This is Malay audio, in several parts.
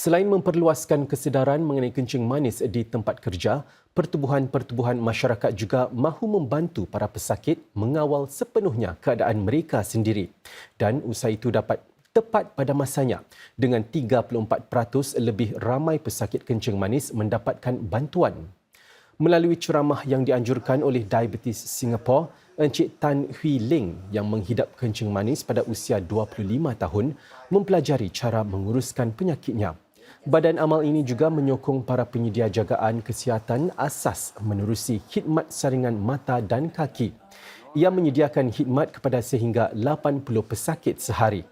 Selain memperluaskan kesedaran mengenai kencing manis di tempat kerja, pertubuhan-pertubuhan masyarakat juga mahu membantu para pesakit mengawal sepenuhnya keadaan mereka sendiri. Dan usaha itu dapat tepat pada masanya dengan 34% lebih ramai pesakit kencing manis mendapatkan bantuan. Melalui ceramah yang dianjurkan oleh Diabetes Singapore, Encik Tan Hui Ling yang menghidap kencing manis pada usia 25 tahun mempelajari cara menguruskan penyakitnya. Badan amal ini juga menyokong para penyedia jagaan kesihatan asas menerusi khidmat saringan mata dan kaki. Ia menyediakan khidmat kepada sehingga 80 pesakit sehari.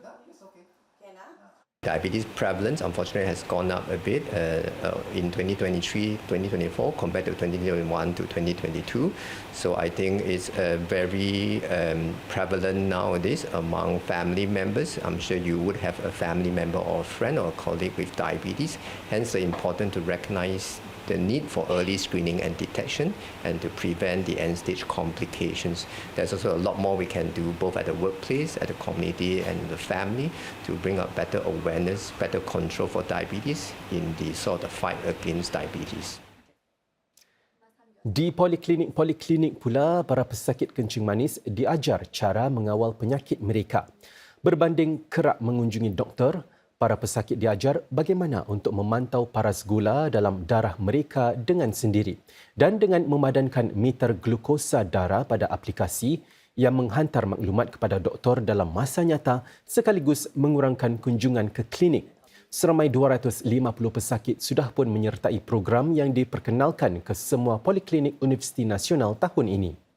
Diabetes prevalence unfortunately has gone up a bit uh, uh, in 2023, 2024 compared to 2021 to 2022. So I think it's uh, very um, prevalent nowadays among family members. I'm sure you would have a family member or a friend or a colleague with diabetes. Hence, it's important to recognize the need for early screening and detection and to prevent the end stage complications. There's also a lot more we can do both at the workplace, at the community, and the family to bring up better awareness, better control for diabetes in the sort of fight against diabetes. Di poliklinik-poliklinik pula, para pesakit kencing manis diajar cara mengawal penyakit mereka. Berbanding kerap mengunjungi doktor, para pesakit diajar bagaimana untuk memantau paras gula dalam darah mereka dengan sendiri dan dengan memadankan meter glukosa darah pada aplikasi yang menghantar maklumat kepada doktor dalam masa nyata sekaligus mengurangkan kunjungan ke klinik. Seramai 250 pesakit sudah pun menyertai program yang diperkenalkan ke semua poliklinik Universiti Nasional tahun ini.